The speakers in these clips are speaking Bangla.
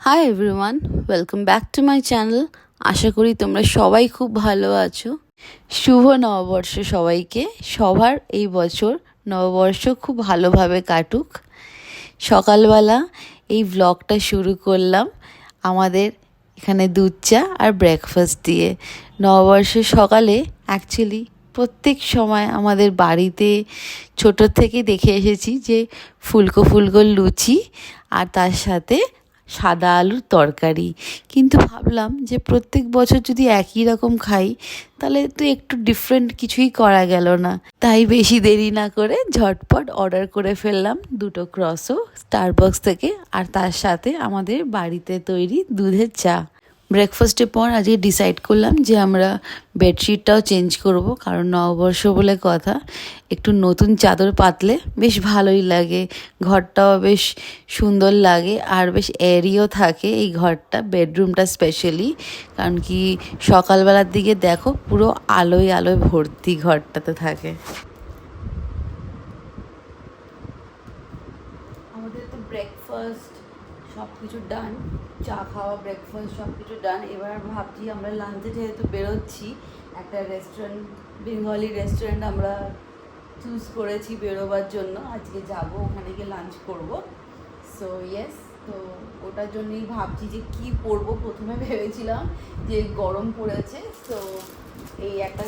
Hi everyone welcome back to my channel আশা করি তোমরা সবাই খুব ভালো আছো। শুভ নববর্ষ সবাইকে। সবার এই বছর নববর্ষ খুব ভালোভাবে কাটুক। সকালবেলা এই ব্লগটা শুরু করলাম আমাদের এখানে দুধ চা আর ব্রেকফাস্ট দিয়ে। নববর্ষের সকালে অ্যাকচুয়ালি প্রত্যেক সময় আমাদের বাড়িতে ছোট থেকে দেখে এসেছি যে ফুলকো ফুলকো লুচি আর তার সাথে সাদা আলুর তরকারি। কিন্তু ভাবলাম যে প্রত্যেক বছর যদি একই রকম খাই, তাহলে তো একটু ডিফারেন্ট কিছুই করা গেল না। তাই বেশি দেরি না করে ঝটপট অর্ডার করে ফেললাম দুটো ক্রসও স্টারবক্স থেকে। আর তার সাথে আমাদের বাড়িতে তৈরি দুধের চা। ব্রেকফাস্টের পর আজকে ডিসাইড করলাম যে আমরা বেডশিটটাও চেঞ্জ করব, কারণ নববর্ষ বলে কথা। একটু নতুন চাদর পাতলে বেশ ভালোই লাগে। ঘরটাও বেশ সুন্দর লাগে, আর বেশ এরিও থাকে এই ঘরটা বেডরুমটা স্পেশালি কারণ কি সকালবেলার দিকে দেখো পুরো আলোয় আলোয় ভর্তি ঘরটাতে থাকে আমাদের তো ব্রেকফাস্ট সব কিছু ডান চা খাওয়া ব্রেকফাস্ট সব কিছু ডান এবার ভাবছি আমরা লাঞ্চে যেহেতু বেরোচ্ছি, একটা রেস্টুরেন্ট বেঙ্গলি রেস্টুরেন্ট আমরা চুজ করেছি বেরোবার জন্য। আজকে যাব, ওখানে গিয়ে লাঞ্চ করব। সো ইয়েস তো ওটার জন্যই ভাবছি যে কি পরবো? প্রথমে ভেবেছিলাম যে গরম পড়েছে, তো এই একটা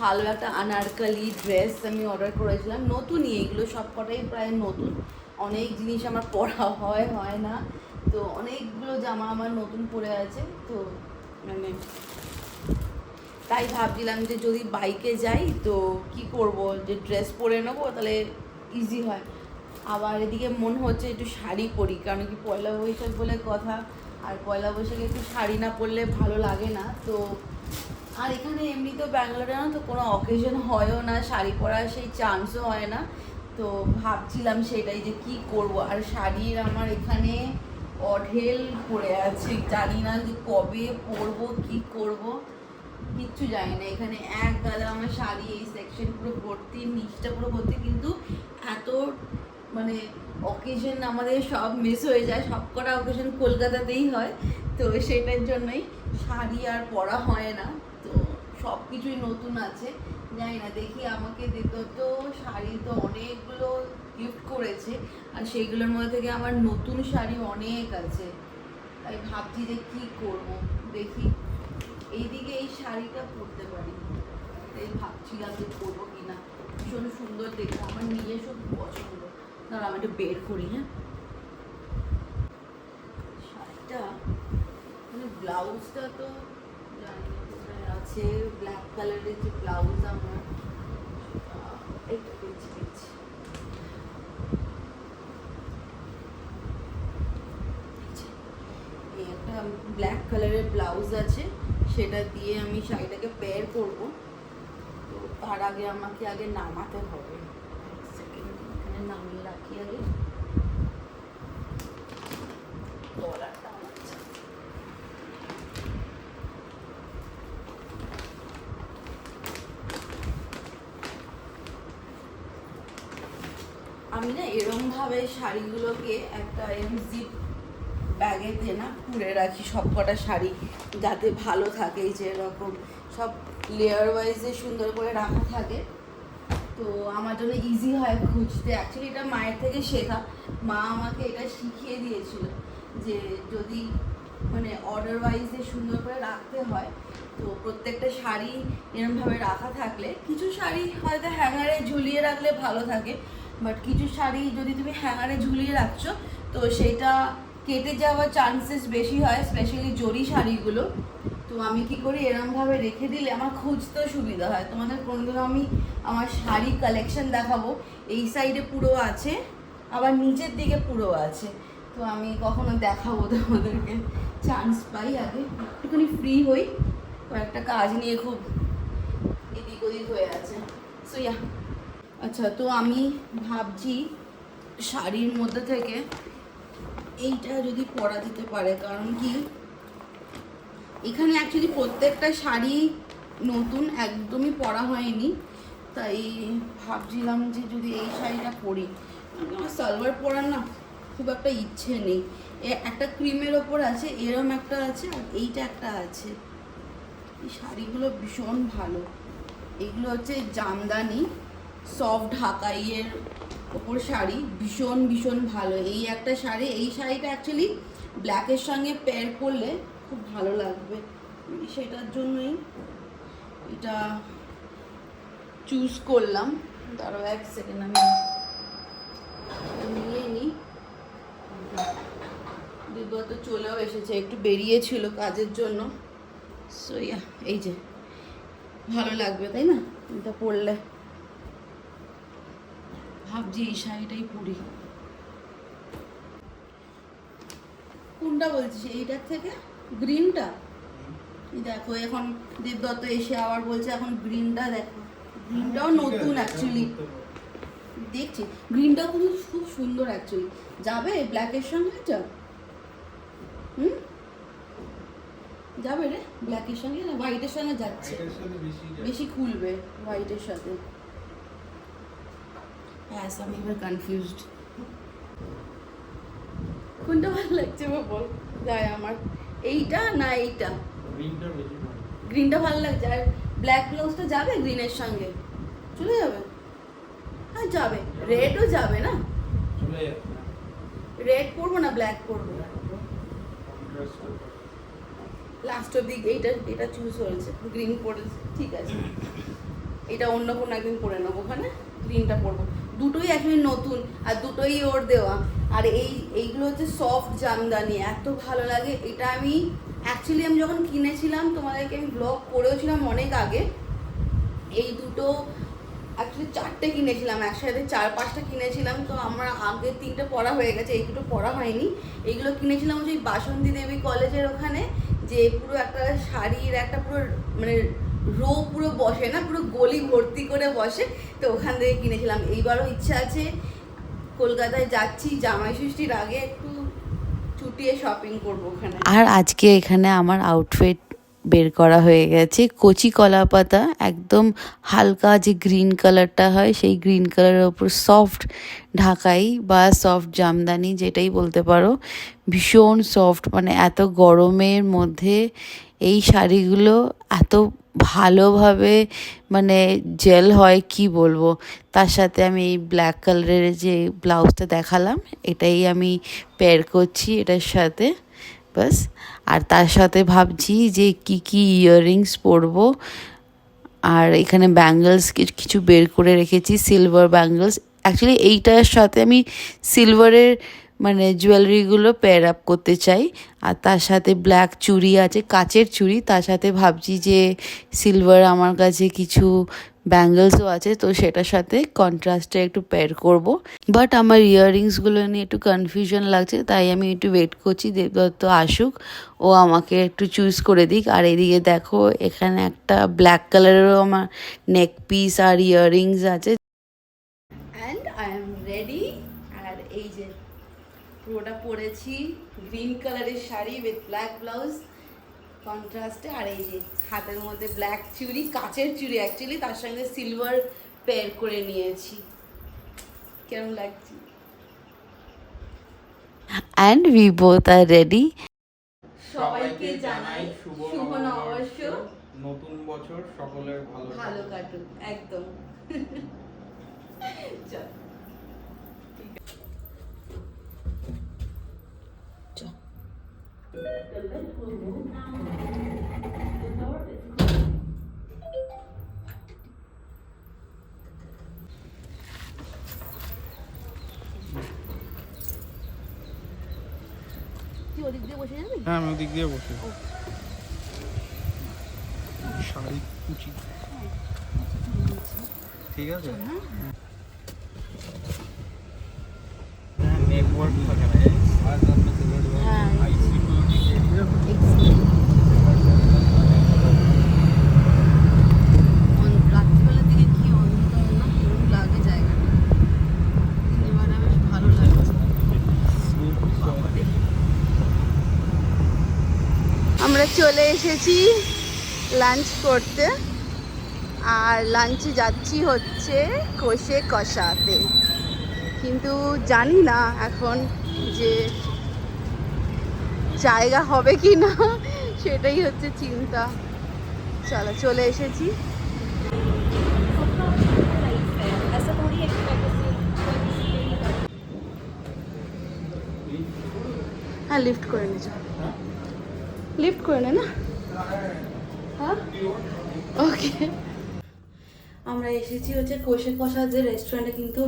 ভালো একটা আনারকালি ড্রেস আমি অর্ডার করেছিলাম। নতুনই, এগুলো সব কটাই প্রায় নতুন। অনেক জিনিস আমার পরা হয় হয় না। তো অনেকগুলো জামা আমার নতুন পরে আছে, তো মানে তাই ভাবছিলাম যে যদি বাইকে যাই, তো কি করব? যে ড্রেস পরে নেব, তাহলে ইজি হয়। আবার এদিকে মন হচ্ছে একটু শাড়ি পরি, কারণ কি পয়লা বৈশাখ বলে কথা, আর পয়লা বৈশাখে একটু শাড়ি না পরলে ভালো লাগে না। তো আর এখানে এমনি তো ব্যাঙ্গালোরে না তো কোনো অকেশন হয়ও না, শাড়ি পরার সেই চান্সও হয় না। তো ভাবছিলাম সেটাই যে কি করব? আর শাড়ির আমার এখানে অঢেল পড়ে আছে। জানি না যে কবে পরবো, কি করব? কিচ্ছু জানি না। এখানে এক গাদা আমার শাড়ি এই সেকশন পুরো ভর্তি, নিচটা পুরো ভর্তি, কিন্তু এত মানে অকেশন আমাদের সব মিস হয়ে যায়। সব কটা অকেশন কলকাতাতেই হয়। তো সেটার জন্যই শাড়ি আর পরা হয় না। তো সব কিছুই নতুন আছে। জানি না, দেখি আমাকে তো, শাড়ি তো অনেকগুলো গিফট করেছে, আর সেইগুলোর মধ্যে থেকে আমার নতুন শাড়ি অনেক আছে। তাই ভাবছি যে কি করব, দেখি। এইদিকে এই শাড়িটা পরতে পারি। তাই ভাবছিলাম যে পরবো কিনা। ভীষণ সুন্দর দেখতে, আমার নিজস্ব খুব পছন্দ। দাঁড়া আমি একটু বের করি হ্যাঁ? শাড়িটা মানে ব্লাউজটা তো জানি না। আছে ব্ল্যাক কালারের যে ব্লাউজ আমার একটা ব্ল্যাক কালারের ব্লাউজ আছে, সেটা দিয়ে আমি শাড়িটাকে পেয়ার করব। তো তার আগে আমাকে আগে নামাতে হবে। সেকেন্ড এখানে নামিয়ে রাখি আগে গলাটা আমার যা- আমি না এরম ভাবে শাড়িগুলোকে একটা এরম জিপ ব্যাগেতে না পুরে রাখি সব কটা শাড়ি যাতে ভালো থাকে যে এরকম সব লেয়ার ওয়াইজে সুন্দর করে রাখা থাকে। তো আমার জন্য ইজি হয় খুঁজতে। অ্যাকচুয়ালি এটা মায়ের থেকে শেখা। মা আমাকে এটা শিখিয়ে দিয়েছিল যে যদি মানে অর্ডার ওয়াইজে সুন্দর করে রাখতে হয়, তো প্রত্যেকটা শাড়ি এরমভাবে রাখা থাকলে, কিছু শাড়ি হয়তো হ্যাঙ্গারে ঝুলিয়ে রাখলে ভালো থাকে বাট কিছু শাড়ি যদি তুমি হ্যাঙ্গারে ঝুলিয়ে রাখছো, তো সেটা কেটে যাওয়ার চান্সেস বেশি হয় স্পেশালি জরি শাড়িগুলো। তো আমি কি করি, এরমভাবে রেখে দিলে আমার খুঁজতেও সুবিধা হয়। তোমাদের কোনোদিন আমি আমার শাড়ি কালেকশন দেখাবো। এই সাইডে পুরো আছে, আবার নিচের দিকে পুরো আছে। তো আমি কখনো দেখাবো তোমাদেরকে। চান্স পাই আগে। একটুখানি ফ্রি হই। কয়েকটা কাজ নিয়ে খুব এদিক ওদিক হয়ে আছে। সো ইয়া আচ্ছা তো আমি ভাবছি শাড়ির মধ্যে থেকে এইটা যদি পরা যেতে পারে, কারণ কি? এখানে অ্যাকচুয়ালি প্রত্যেকটা শাড়ি নতুন, একদমই পরা হয়নি। তাই ভাবছিলাম যে যদি এই শাড়িটা পরি আমার সালোয়ার পরার না খুব একটা ইচ্ছে নেই। একটা ক্রিমের ওপর আছে, এরম একটা আছে, আর এইটা একটা আছে। এই শাড়িগুলো ভীষণ ভালো। এগুলো হচ্ছে জামদানি। সফট ঢাকাইয়ের ওপর শাড়ি, ভীষণ ভীষণ ভালো। এই একটা শাড়ি, এই শাড়িটা অ্যাকচুয়ালি ব্ল্যাকের সঙ্গে পেয়ার করলে খুব ভালো লাগবে। সেটার জন্যই এটা চুজ করলাম। দাঁড়াও এক সেকেন্ড আমি নিয়ে নিই। বিগত চলেও এসেছে, একটু বেরিয়েছিল কাজের জন্য। সো ইয়া এই যে, ভালো লাগবে, তাই না? এটা পরলে। ভাবছি এই শাড়িটাই পরি। কোনটা বলছিস? এইটার থেকে? গ্রিনটা? দেখো এখন দেবদত্ত এসে আবার বলছে এখন গ্রিনটা দেখো। গ্রিনটাও নতুন অ্যাকচুয়ালি দেখছি গ্রিনটাও কিন্তু খুব সুন্দর অ্যাকচুয়ালি যাবে? ব্ল্যাকের সঙ্গে এটা হুম? যাবে রে? ব্ল্যাকের সঙ্গে না? হোয়াইটের সঙ্গে যাচ্ছে। বেশি খুলবে হোয়াইটের সাথে। হ্যাঁ আমি এবার কনফিউজড কোনটা ভালো লাগছে বা বল? গায়ে আমার। এইটা না এইটা? গ্রিনটা ভালো লাগছে। আর ব্ল্যাক ব্লাউজটা যাবে গ্রিনের সঙ্গে। চলে যাবে? হ্যাঁ যাবে। রেডও যাবে না? রেড পরবো না ব্ল্যাক পরবো? লাস্ট অব্দি এইটা এটা চুজ হয়েছে গ্রিন পরে ঠিক আছে। এটা অন্য কোনো একদিন পরে নেব। ওখানে গ্রিনটা পরবো। দুটোই অ্যাকচুয়ালি নতুন আর দুটোই ওর দেওয়া। আর এই, এইগুলো হচ্ছে সফট জামদানি, এত ভালো লাগে। এটা আমি অ্যাকচুয়ালি আমি যখন কিনেছিলাম, তোমাদেরকে আমি ব্লগ করেওছিলাম অনেক আগে, এই দুটো অ্যাকচুয়ালি চারটে কিনেছিলাম, একসাথে চার পাঁচটা কিনেছিলাম। তো আমার আগে তিনটে পড়া হয়ে গেছে, এই দুটো পড়া হয়নি। এইগুলো কিনেছিলাম ওই বাসন্তী দেবী কলেজের ওখানে, যে পুরো একটা শাড়ির একটা পুরো মানে রো পুরো বসে না, পুরো গলি ভর্তি করে বসে। তো ওখান থেকে কিনেছিলাম। এইবারও ইচ্ছা আছে। কলকাতায় যাচ্ছি, জামাই ষষ্ঠীর আগে একটু ছুটিয়ে শপিং করব ওখানে। আর আজকে এখানে আমার আউটফিট বের করা হয়ে গেছে। কচি কলা পাতা, একদম হালকা যে গ্রিন কালারটা হয়, সেই গ্রিন কালারের ওপর সফট ঢাকাই বা সফট জামদানি যেটাই বলতে পারো। ভীষণ সফট মানে এত গরমের মধ্যে এই শাড়িগুলো এত ভালোভাবে মানে জেল হয় কি বলব? তার সাথে আমি এই ব্ল্যাক কালারের যে ব্লাউজটা দেখালাম, এটাই আমি পেয়ার করছি এটার সাথে বাস আর তার সাথে ভাবছি যে কি কি ইয়াররিংস পরবো। আর এখানে ব্যাঙ্গলস কিছু বের করে রেখেছি সিলভার ব্যাঙ্গলস অ্যাকচুয়ালি এইটার সাথে আমি সিলভারের মানে জুয়েলারিগুলো পেয়ার আপ করতে চাই। আর তার সাথে ব্ল্যাক চুড়ি আছে, কাচের চুড়ি। তার সাথে ভাবছি যে সিলভার আমার কাছে কিছু ব্যাঙ্গলসও আছে, তো সেটার সাথে কন্ট্রাস্টে একটু পেয়ার করব। বাট আমার ইয়াররিংসগুলো নিয়ে একটু কনফিউশন লাগছে, তাই আমি একটু ওয়েট করছি, দেবদত্ত আসুক, ও আমাকে একটু চুজ করে দিক। আর এদিকে দেখো, এখানে একটা ব্ল্যাক কালারেরও আমার নেক পিস আর ইয়াররিংস আছে অ্যান্ড আই এম রেডি আর এই যে পুরোটা পরেছি গ্রিন কালারের শাড়ি উইথ ব্ল্যাক ব্লাউজ কন্ট্রাস্টে আর এই যে হাতের মধ্যে ব্ল্যাক চুড়ি কাচের চুড়ি অ্যাকচুয়ালি তার সঙ্গে সিলভার পেয়ার করে নিয়েছি। কেমন লাগছে? And we both are ready সবাইকে জানাই শুভ নববর্ষ। নতুন বছর সকলের ভালো ভালো কাটুক একদম। চল। ওদিক দিয়ে বসে যাবি? হ্যাঁ আমি ওদিক দিয়ে বসে। শাড়ি কুচি। ঠিক আছে? নেটওয়ার্ক থাকে না। হ্যাঁ। আমরা চলে এসেছি লাঞ্চ করতে। আর লাঞ্চে যাচ্ছি হচ্ছে কষে কষাতে। কিন্তু জানি না এখন যে জায়গা হবে কি না, সেটাই হচ্ছে চিন্তা। চলো, চলে এসেছি। হ্যাঁ লিফট করে নে চল। লিফট করে নে না? হ্যাঁ? ওকে আমরা এসেছি হচ্ছে কোষে কষা যে রেস্টুরেন্টে কিন্তু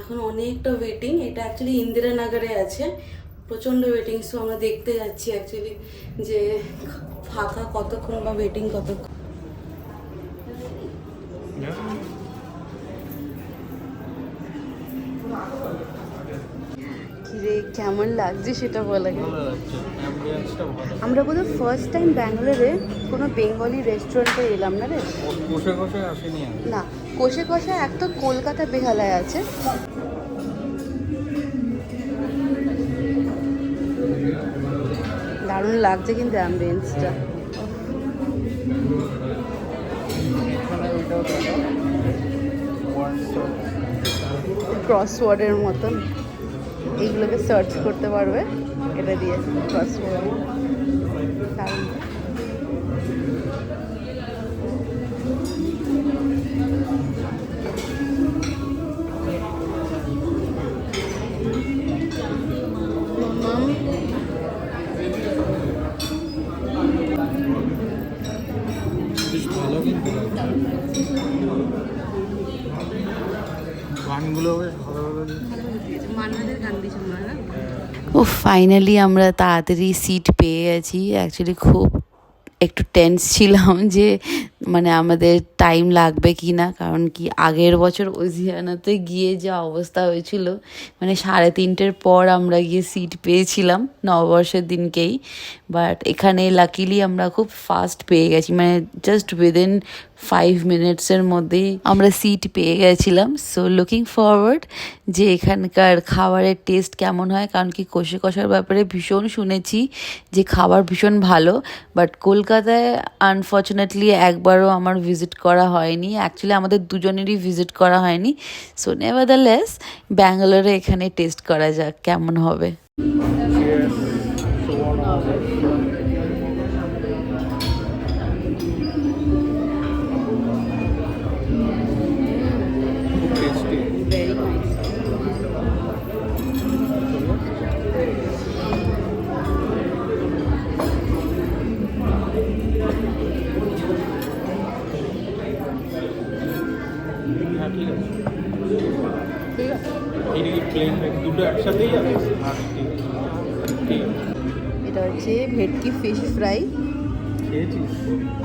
এখন অনেকটা ওয়েটিং এটা অ্যাকচুয়ালি ইন্দিরানগরে আছে। প্রচণ্ড ওয়েটিং সো আমরা দেখতে যাচ্ছি অ্যাকচুয়ালি যে ফাঁকা কতক্ষণ বা ওয়েটিং কতক্ষণ। কিরে কেমন লাগছে সেটা বলা গেল ভালো লাগছে অ্যাম্বিয়েন্সটা ভালো। আমরা বোধহয় ফার্স্ট টাইম ব্যাঙ্গালোরে কোনো বেঙ্গলি রেস্টুরেন্টে এলাম না রে? বসে বসে আসেনি না কষে কষা এক তো কলকাতা বেহালায় আছে। দারুণ লাগছে কিন্তু অ্যাম্বিয়েন্সটা ক্রসওয়ার্ডের মতন। এইগুলোকে সার্চ করতে পারবে। এটা দিয়ে ক্রসওয়ার্ড ও ফাইনালি আমরা তাড়াতাড়ি সিট পেয়ে গেছি। অ্যাকচুয়ালি খুব একটু টেন্স ছিলাম যে মানে আমাদের টাইম লাগবে কি না কারণ কি, আগের বছর ওজিয়ানাতে গিয়ে যা অবস্থা হয়েছিল মানে সাড়ে তিনটের পর আমরা গিয়ে সিট পেয়েছিলাম নববর্ষের দিনকেই। বাট এখানে লাকিলি আমরা খুব ফাস্ট পেয়ে গেছি। মানে জাস্ট উইদিন ফাইভ মিনিটসের মধ্যেই আমরা সিট পেয়ে গেছিলাম। সো লুকিং ফরওয়ার্ড যে এখানকার খাবারের টেস্ট কেমন হয়, কারণ কি কষে কষার ব্যাপারে ভীষণ শুনেছি যে খাবার ভীষণ ভালো বাট কলকাতায় আনফর্চুনেটলি একবারও আমার ভিজিট করা হয়নি। অ্যাকচুয়ালি আমাদের দুজনেরই ভিজিট করা হয়নি। সো নেভারদালেস ব্যাঙ্গালোরে এখানে টেস্ট করা যাক, কেমন হবে। প্লেন দুটো একসাথেই আছে আর ঠিক। ঠিক। এটা হচ্ছে ভেটকি ফিশ ফ্রাই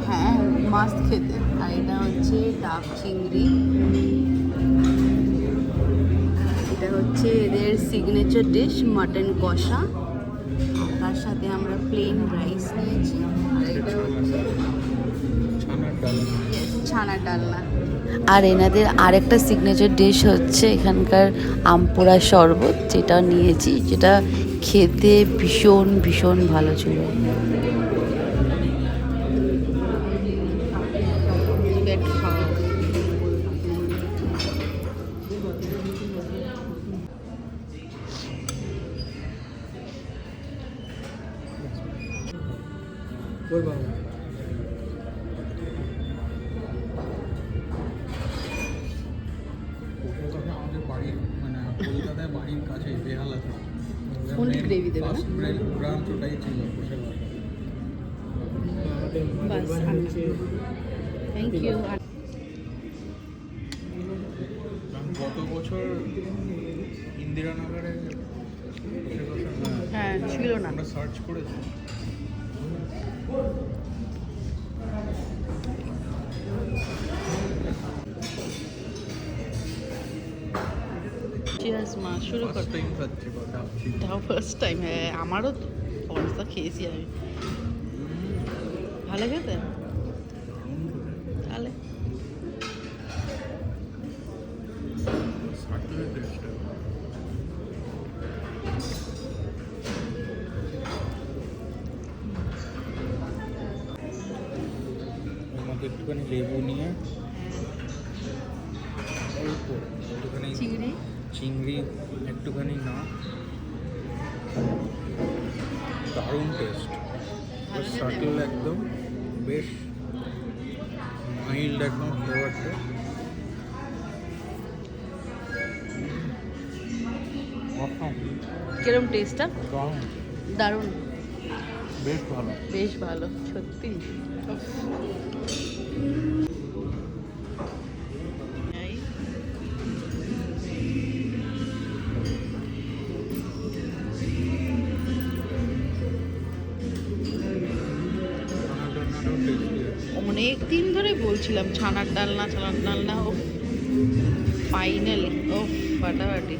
হ্যাঁ মাছ খেতে। আর এটা হচ্ছে ডাব চিংড়ি। এটা হচ্ছে এদের সিগনেচার ডিশ মাটন কষা। তার সাথে আমরা প্লেন রাইস নিয়েছি। আর এটা হচ্ছে ছানার ডাল ডালনা। আর এনাদের আরেকটা সিগনেচার ডিশ হচ্ছে এখানকার আমপোড়া শরবত, যেটা নিয়েছি, যেটা খেতে ভীষণ ভীষণ ভালো ছিল। থ্যাংক ইউ গত বছর ইন্দিরানগরে হ্যাঁ ছিল না। আমরা সার্চ করেছি। চিয়ার্স মা শুরু কর। তাও ফার্স্ট টাইম হ্যাঁ আমারও অবস্থা খেয়েছি আমি। ভালো খেতে একটুখানি লেবু নিয়ে। অল্প একটুখানি চিংড়ি। চিংড়ি একটুখানি না। দারুণ টেস্ট সাটেল একদম বেশ মাইল্ড একদম ফ্লেভারটা কিরম টেস্টটা দারুণ। বেশ ভালো। বেশ ভালো সত্যি। অনেক দিন ধরে বলছিলাম ছানার ডালনা ছানার ডালনা ও ফাইনালি ও ফাটাফাটি।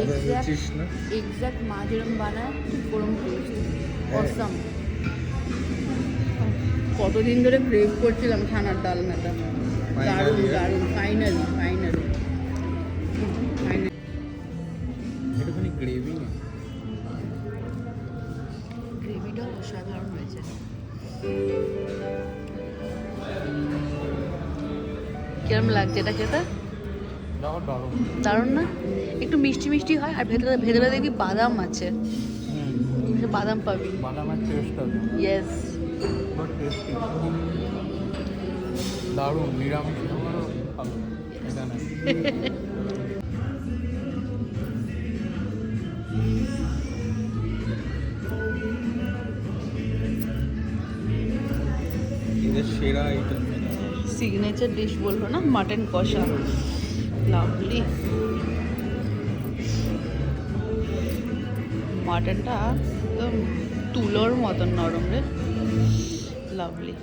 এক্স্যাক্ট মা যেরকম বানায় ওরম টেস্ট। অসাম কতদিন ধরে ক্রেভ করছিলাম ছানার ডালনাটা দারুণ দারুণ। ফাইনালি ফাইনালি ফাইনালি গ্রেভি অসাধারণ হয়েছে। কিরম লাগছে এটা খেতে? দারুণ দারুণ। না? একটু মিষ্টি মিষ্টি হয় আর ভেতরে ভেতরে দেখবি বাদাম আছে। বাদাম পাবি। বাদামের টেস্ট আছে। ইয়েস দারুণ নিরামিষ। ভালো। সেরা আইটেম সিগনেচার ডিশ বলল না? মাটন কষা। লাভলি মাটনটা একদম তুলোর মতন নরম রে। লাভলি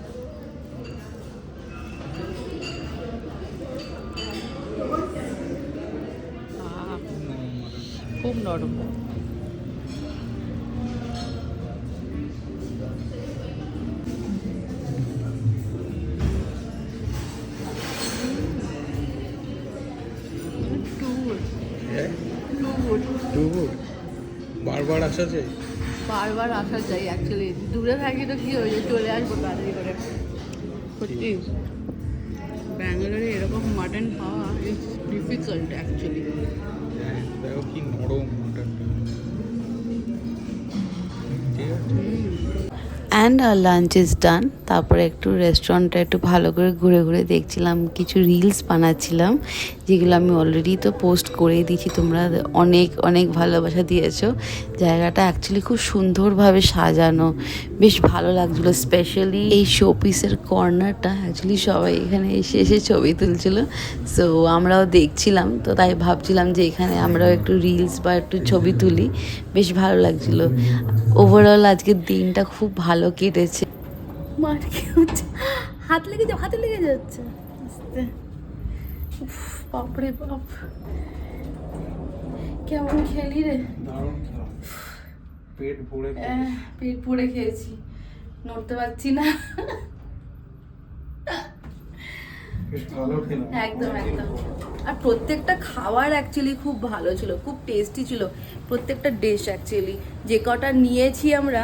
খুব নরম। আসা যায় বারবার আসা চাই অ্যাকচুয়ালি দূরে থাকি তো কী হয়েছে চলে আসব তাড়াতাড়ি করে। সত্যি। ব্যাঙ্গালোরে এরকম মাটন পাওয়া ইজ ডিফিকাল্ট অ্যাকচুয়ালি অ্যান্ড আর লাঞ্চ ইজ ডান তারপরে একটু রেস্টুরেন্টটা একটু ভালো করে ঘুরে ঘুরে দেখছিলাম, কিছু রিলস বানাচ্ছিলাম, যেগুলো আমি অলরেডি তো পোস্ট করেই দিয়েছি। তোমরা অনেক অনেক ভালোবাসা দিয়েছ। জায়গাটা অ্যাকচুয়ালি খুব সুন্দরভাবে সাজানো। বেশ ভালো লাগছিল স্পেশালি এই শোপিসের কর্নারটা অ্যাকচুয়ালি সবাই এখানে এসে এসে ছবি তুলছিল। সো আমরাও দেখছিলাম। তো তাই ভাবছিলাম যে এখানে আমরাও একটু রিলস বা একটু ছবি তুলি। বেশ ভালো লাগছিল। ওভারঅল আজকের দিনটা খুব ভালো কেটেছে। মার কি হচ্ছে? হাত লেগে যা হাতে লেগে যাচ্ছে। উফ, বাপরে বাপ। কেমন খেলি রে? পেট ভরে পেট ভরে খেয়েছি নড়তে পারছি না। ভালো একদম একদম। আর প্রত্যেকটা খাবার অ্যাকচুয়ালি খুব ভালো ছিল খুব টেস্টি ছিল। প্রত্যেকটা ডিশ অ্যাকচুয়ালি যে কটা নিয়েছি আমরা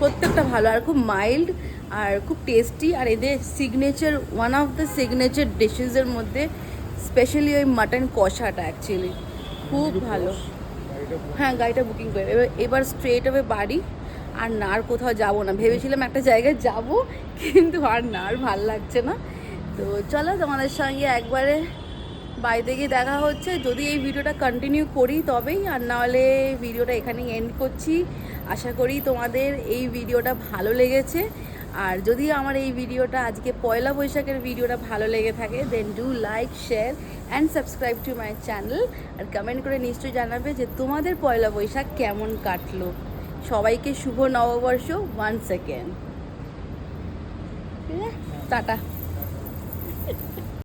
প্রত্যেকটা ভালো আর খুব মাইল্ড আর খুব টেস্টি আর এদের signature one of the signature ডিশেসের মধ্যে স্পেশালি ওই মাটন কষাটা অ্যাকচুয়ালি খুব ভালো। হ্যাঁ গাড়িটা বুকিং করে এবার এবার স্ট্রেট হবে বাড়ি আর না আর কোথাও যাব না। ভেবেছিলাম একটা জায়গায় যাব কিন্তু আর না আর ভালো লাগছে না। তো চলো তোমাদের সঙ্গে একবারে বাড়িতে গিয়ে দেখা হচ্ছে। যদি এই ভিডিওটা কন্টিনিউ করি তবেই আর নাহলে ভিডিওটা এখানেই এন্ড করছি। আশা করি তোমাদের এই ভিডিওটা ভালো লেগেছে। আর যদি আমার এই ভিডিওটা আজকে পয়লা বৈশাখের ভিডিওটা ভালো লেগে থাকে then do like share and subscribe to my channel R comment করে নিশ্চয়ই জানাবে যে তোমাদের পয়লা বৈশাখ কেমন কাটলো। সবাইকে শুভ নববর্ষ ওয়ান সেকেন্ড টাটা।